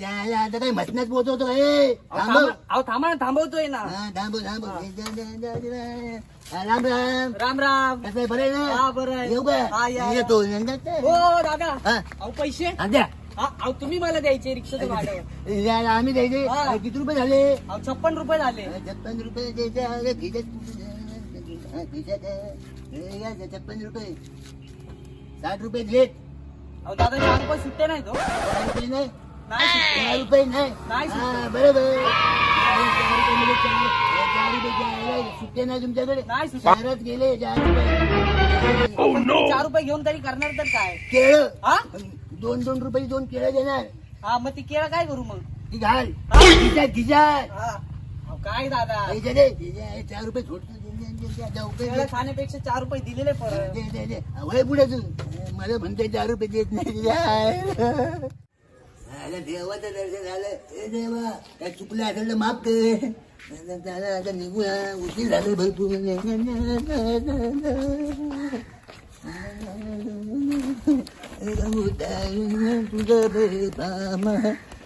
यायला आता पोहोचवतो हे थांब थांबा अहो, थांबा ना थांबवतोय ना. हा, हा, राम राम. राम राम. कसं आहे, बरं आहे हा ना बरं आहे. येऊ का? हा, या, या. येतो हो दादा. हा. अहो पैसे? हा, द्या. हा अहो तुम्ही मला द्यायचे रिक्षाचं भाडं. यायला आम्ही द्यायचे. हा. किती रुपये झाले? अहो छप्पन रुपये झाले. छप्पन रुपये द्यायचे. अरे खिशात खिशात आहे. घ्या, छप्पन रुपये. साठ रुपये घेत अहो दादा चार रुपये सुट्टे नाही तो चार रुपये नाही नाही. सुट्टे. चार रुपये नाही. नाही हा, बरोबर. अरे, चार रुपये म्हणजे चार चार रुपये द्यायला सुट्टे नाही तुमच्याकडे नाही सुट्टे. गेले चार रुपये. पण तुम्ही चार रुपये घेऊन तरी करणार तर काय? केळं. हा? दोन दोन रुपये दोन केळं देणार. हा मग ती केळं काय करू मग? ती घाल. हा. खिशात खिशात. हा. काय दादा दे दे, चार रुपये सोडतो दे, दे, दे, खाण्यापेक्षा चार रुपये दिलेले परत दे, दे, दे. वय पुढे तू मला म्हणतोय चार रुपये देत नाही झालं देवाचं दर्शन झालं हे देवा काय चुकलं असेल तर माफ कर झालं आता निघूया उशीर झालं भरपूर तुझं प्रेम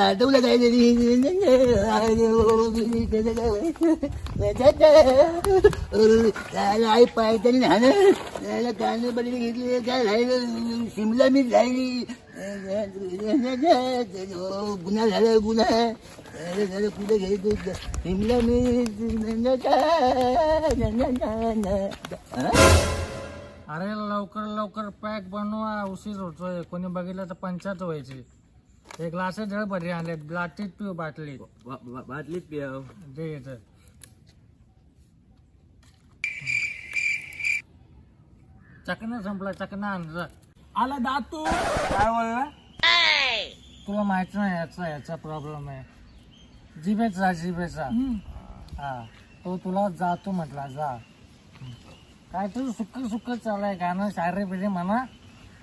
आठवलं काय तरी आई पाय तरी नाणं त्याला कांदे घेतली काय राहिलं शिमला मीठ राहिली गुन्हा झाला गुन्हा झालं कुठे घ्यायचं शिमला मीठ अरे लवकर लवकर पॅक बनवा. उशीर होतोय. कोणी बघितलं तर पंचायत व्हायची. एक ग्लास जळ भरी आणले बाटलीत. पिऊ बाटली बाटलीत पिव दे इथं. चकना संपला चकना आणला आला दातू. काय बोलला? तुला माहीत नाही याचा याचा प्रॉब्लेम आहे. जिभेचा जिभेचा. हा. तो तुला जातो म्हटला जा. काय तू सुक्क सुक्क चाललाय गाणं शायरी बिरी म्हणा.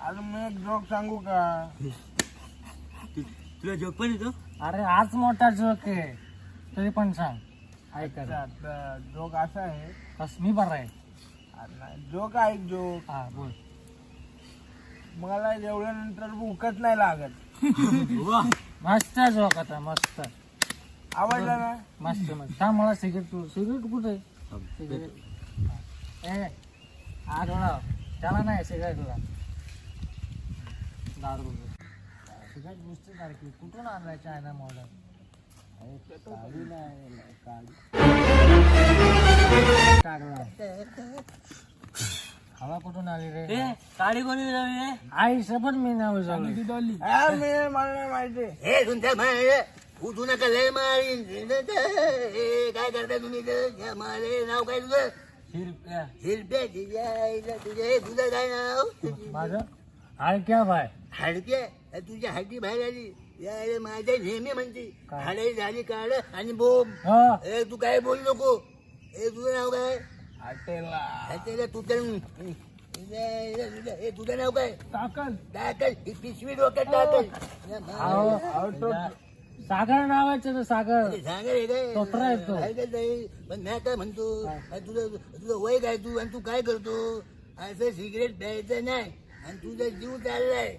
अरे मी एक जोक सांगू का? तुला जोक पण येतो? अरे आज मोठा जोक आहे. तरी पण सांग. ऐका जोक असा आहे. बस मी बरा आहे. जोक ऐक जोक हा बोल. मला जेवल्यानंतर भूकच नाही लागत. मस्त जोक आता मस्त. आवडला ना? मस्त मस्त. सांग मला सिगरेट तू सिगरेट कुठे सिगरेट ए त्याला नाही दारू. सारखी. कुठून आणलाय चायना मॉडल हवा कुठून आली रे? काळी कोणी रे? आई सबन मी नाव झालं मी मला नाही माहिती. हे सुनता माय उठू नका लय मारीन. हे काय करता तुम्ही मारे नाव काय तुझं? हिरप्या तुझ्या आईला तुझ्या हे तुझं काय नाव? माझं? हाय क्या भाय हाडक्या तुझ्या हाडी बाहेर आली. या आईला माझ्या नेहमी म्हणते काय? हाडे झाली काढ आणि बोम हो. ए तू काय बोल नको. हे तुझं नाव काय? हॉटेलला हातेला तू तर तुझ्या आईला तुझ्या- हे तुझं नाव काय? टाकल. टाकल. ही पिशवी डोक्यात टाकल. या अहो, मा- सागर नावाचं तर सागर. सांगा रे. काय तोत्रा आहे तो. आहे का नाही? पण मी काय म्हणतो अरे तुझं तुझं वय काय तू? आणि तू काय करतो? असं सिगरेट प्यायचं नाही. आणि तुझा जीव चाललाय.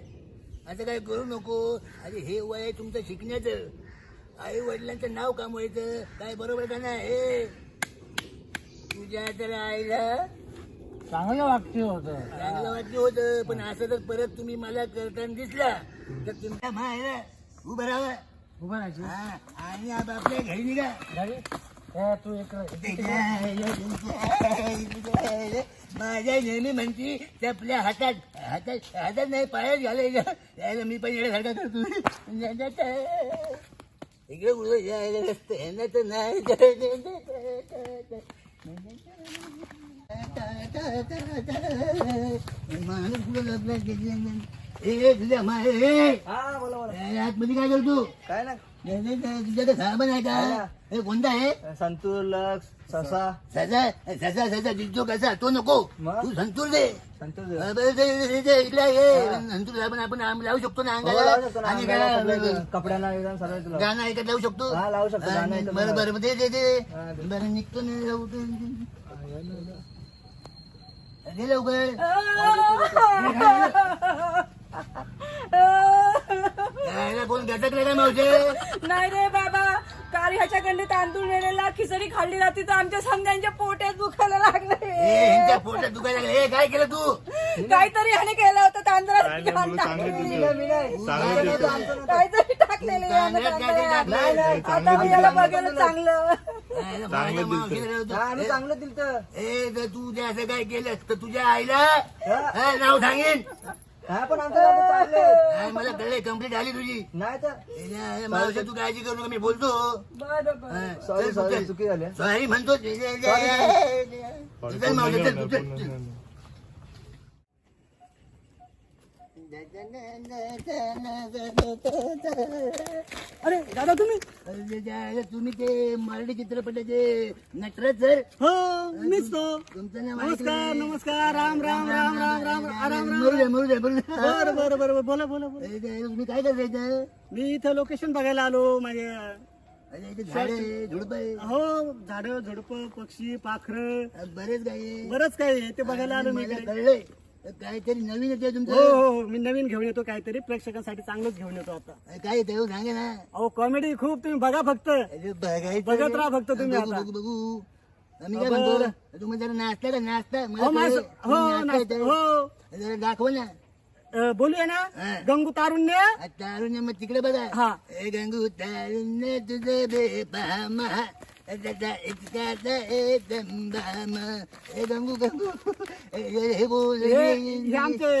असं काय करू नको. अरे हे वय आहे तुमचं शिकण्याचं. आई वडिलांचं नाव कमवायचं. काय बरोबर का नाही? हे. तुझ्या तर आईला चांगलं वाक्य होत. चांगलं वाटलं होतं. पण असं तर परत तुम्ही मला करताना दिसला तर तुमच्या मायला उभं राहा. उभं राहायची हा, आणि आप- आपल्या घरी निघा. घरी? ए, तू इकडे माझ्या नेहमी म्हणती ते आपल्या हातात हातात हातात नाही पायात घालायचं. यायला मी पण येण्यासारखा करतो. इकडे कुठं यायला नसतं यांना तर नाही. माणूस कुठं लपला ए तुझ्या हा बोला बोला. आतमध्ये काय करतो? काय ना नाही, नाही, नाही, तुझ्याकडे साबण आहे का? हे. कोणता आहे? संतूर लक्ष ससा. ससा ससा ससा दिसतो कसा तो नको? तू संतूर दे. संतूर ते- ते- ते- इकडे साबण आपण आम- लावू शकतो ना अंगाला? आणि काय? कपड्यांना एकदम सर्व तुला गाणं ऐकत लावू शकतो? हा, लावू शकतो, गाणं आणि ऐकत बरं. बरं ते ते ते हा, ते. बरं निघतो ना लावतो दे लवकर. नाही का मावशे? नाही रे बाबा काल ह्याच्याकडे तांदूळ नेलेला खिचडी खाल्ली जाती तर आमच्या समजांच्या पोट्यात दुखायला ए लागले पोटात दुखायला लागलं. ए काय केलं तू? काहीतरी ह्याने केलं होतं तांदळात काय नाही, चांगलं दिलं. काहीतरी टाकलेले यानं तांदळात. नाही, आता मी याला बघेल चांगलं. चांगलं. हा, आम्ही ए, चांगलं दिलं ए जर तू जे असं काय केलं तर तुझ्या आईला हा, नाव सांगेन. हा पण आमचं चांगले हा, मला कळलंय कंप्लीट आली तुझी नाही तर ए, ना, मावशी तू काळजी करू नका मी बोलतो बरं बरं हा, सॉरी सॉरी चल. चुकी झाली सॉरी म्हणतो चल, मावशी चल, तू चल, चल. अरे दादा तुम्ही? तुम्ही ते मराठी चित्रपटाचे नटराज सर. हो मीच तो. तुमचं नाव नमस्कार. नमस्कार. राम राम राम राम राम राम राम मरू दे मरू दे मरू दे. बरं बरं बरं बोला बोला बोला. अरे, तुम्ही काय करायचं? मी इथं लोकेशन बघायला आलो माझे अरे इथे झाड आहे झुडप आहे. हो झाड झुडप पक्षी पाखर. बरेच काय आहे. बरंच काही आहे ते बघायला आलो मी इकडे. कळलंय. काहीतरी नवीन येते हो तुमचं? हो हो मी नवीन घेऊन येतो काहीतरी. प्रेक्षकांसाठी चांगलंच घेऊन येतो आता. काय येतं हो, सांगा ना. अहो कॉमेडी खूप तुम्ही बघा फक्त. अरे बघायचं बघत राहा फक्त तुम्ही बघू आता. बघू. बघू आम्ही काय बरं. म्हणतो तुम्ही जरा नाचता का? नाचता? मला हो. हो तुम्ही नाचता नाच- येतं. हो. जरा दाखव ना. अ, बोलूया ना? हा. गंगू तारुण्य? तारुण्य मग तिकडे बघा. हा. ए गंगू तारुण्य तुझं बेपाम दादा हे बोल आमचे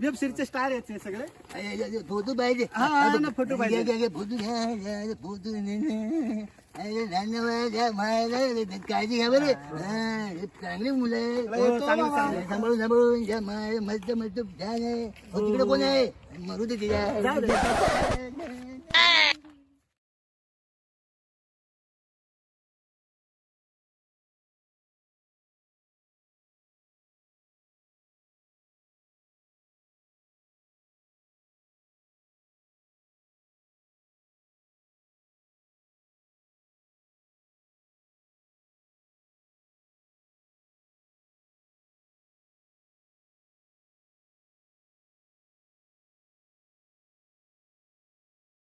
वेब सिरीजचे स्टार आहेत सगळे फोटो पाहिजे हा, ना, फोटो पाहिजे. घ्या, घ्या, फोटो घ्या घ्या, फोटो ने, ने. अरे धन्यवाद या मायला काळजी घ्या बरे चांगली मुलं आहे. सांभाळून सांभाळून या माय मस्त मस्त छान आहे तिकडे कोण आहे मरू दे.